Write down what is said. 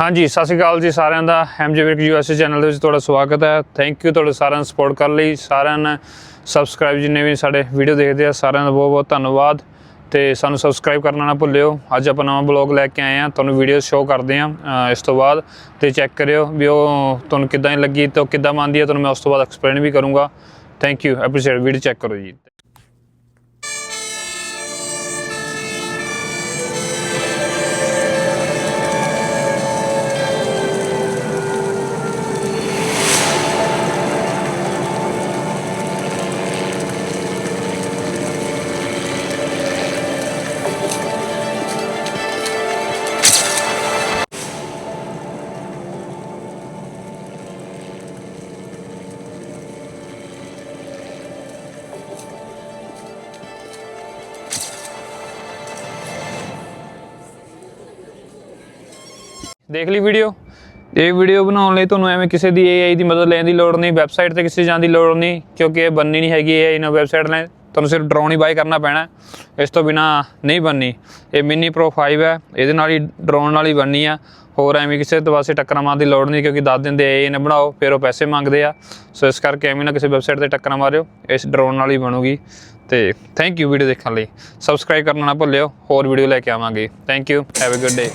ਹਾਂਜੀ, ਸਤਿ ਸ਼੍ਰੀ ਅਕਾਲ ਜੀ ਸਾਰਿਆਂ ਦਾ। ਐਮਜੀ ਵਿਰਕ ਯੂਐਸਏ ਚੈਨਲ ਦੇ ਵਿੱਚ ਤੁਹਾਡਾ ਸਵਾਗਤ ਹੈ। ਥੈਂਕ ਯੂ ਤੁਹਾਡੇ ਸਾਰਿਆਂ ਨੂੰ ਸਪੋਰਟ ਕਰਨ ਲਈ। ਸਾਰਿਆਂ ਨੇ ਸਬਸਕ੍ਰਾਈਬ ਜਿੰਨੇ ਵੀ ਸਾਡੇ ਵੀਡੀਓ ਦੇਖਦੇ ਆ, ਸਾਰਿਆਂ ਦਾ ਬਹੁਤ ਬਹੁਤ ਧੰਨਵਾਦ। ਤੇ ਸਾਨੂੰ ਸਬਸਕ੍ਰਾਈਬ ਕਰਨਾ ਨਾ ਭੁੱਲਿਓ। ਅੱਜ ਆਪਾਂ ਨਵਾਂ ਬਲੌਗ ਲੈ ਕੇ ਆਏ ਆ ਤੁਹਾਨੂੰ ਵੀਡੀਓ ਸ਼ੋਅ ਕਰਦੇ ਆ ਇਸ ਤੋਂ ਬਾਅਦ। ਤੇ ਚੈੱਕ ਕਰਿਓ ਵੀ ਉਹ ਤੁਹਾਨੂੰ ਕਿੱਦਾਂ ਦੀ ਲੱਗੀ ਤੇ ਉਹ ਕਿੱਦਾਂ ਮੰਨਦੀ ਹੈ ਤੁਹਾਨੂੰ ਮੈਂ ਉਸ ਤੋਂ ਬਾਅਦ ਐਕਸਪਲੇਨ ਵੀ ਕਰੂੰਗਾ। Thank you appreciate video check ਕਰੋ ਜੀ। ਦੇਖ ਲਈ ਵੀਡੀਓ? ਇਹ ਵੀਡੀਓ ਬਣਾਉਣ ਲਈ ਤੁਹਾਨੂੰ ਐਵੇਂ ਕਿਸੇ ਦੀ AI ਦੀ ਮਦਦ ਲੈਣ ਦੀ ਲੋੜ ਨਹੀਂ ਵੈਬਸਾਈਟ ਤੇ ਕਿਸੇ ਜਾਣ ਦੀ ਲੋੜ ਨਹੀਂ, ਕਿਉਂਕਿ ਇਹ ਬੰਨੀ ਨਹੀਂ ਹੈਗੀ AI ਨਾਲ ਵੈਬਸਾਈਟ ਲੈ ਤੁਹਾਨੂੰ ਸਿਰਫ ਡਰੋਨ ਹੀ ਬਾਈ ਕਰਨਾ ਪੈਣਾ ਇਸ ਤੋਂ ਬਿਨਾ ਨਹੀਂ ਬੰਨੀ ਇਹ ਮਿਨੀ ਪ੍ਰੋ 5 ਹੈ, ਇਹਦੇ ਨਾਲ ਹੀ ਡਰੋਨ ਨਾਲ ਹੀ ਬੰਨੀ ਆ। ਹੋਰ ਐਵੇਂ ਕਿਸੇ ਤੋਂ ਵਾਸਤੇ ਟੱਕਰਾਂ ਮਾਰਨ ਦੀ ਲੋੜ ਨਹੀਂ, ਕਿਉਂਕਿ ਦੱਸ ਦਿੰਦੇ AI ਨੇ ਬਣਾਓ, ਫਿਰ ਉਹ ਪੈਸੇ ਮੰਗਦੇ ਆ। ਸੋ ਇਸ ਕਰਕੇ ਐਵੇਂ ਨਾ ਕਿਸੇ ਵੈਬਸਾਈਟ ਤੇ ਟੱਕਰਾਂ ਮਾਰਿਓ, ਇਸ ਡਰੋਨ ਨਾਲ ਹੀ ਬਣੂਗੀ। ਤੇ ਥੈਂਕ ਯੂ ਵੀਡੀਓ ਦੇਖਣ ਲਈ। ਸਬਸਕ੍ਰਾਈਬ ਕਰਨਾ ਨਾ ਭੁੱਲਿਓ, ਹੋਰ ਵੀਡੀਓ ਲੈ ਕੇ ਆਵਾਂਗੇ। Thank you have a good day